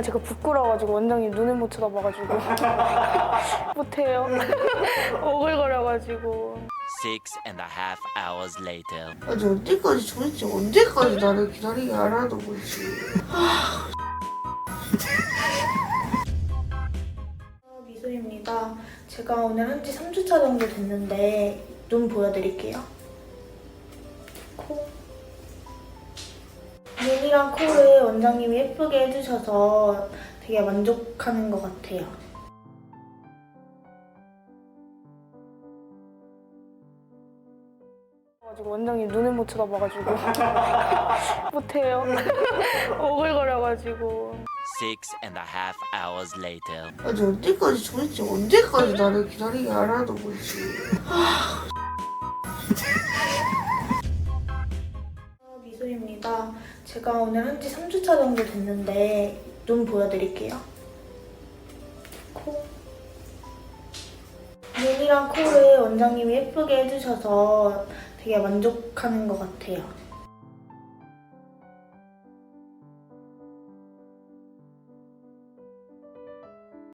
아 제가 부끄러워가지고 원장님 눈을 못 쳐다봐가지고 못해요. 오글거려가지고. Six and a half hours later. 아니 언제까지 도대체 언제까지 나를 기다리게 하라는 거지 어, 미소입니다. 제가 오늘 한 지 3주차 정도 됐는데 눈 보여드릴게요. 코. 눈이랑 코를 원장님이 예쁘게 해주셔서 되게 만족하는 것 같아요. 가지고 원장님 눈을 못 쳐다봐가지고 못해요. 오글거려가지고. Six and a half hours later. 아니 언제까지 도대체 언제까지 나를 기다리게 하라는 거지 어, 미소입니다. 제가 오늘 한 지 3주차 정도 됐는데 눈 보여드릴게요. 코. 눈이랑 코를 원장님이 예쁘게 해주셔서 되게 만족하는 것 같아요.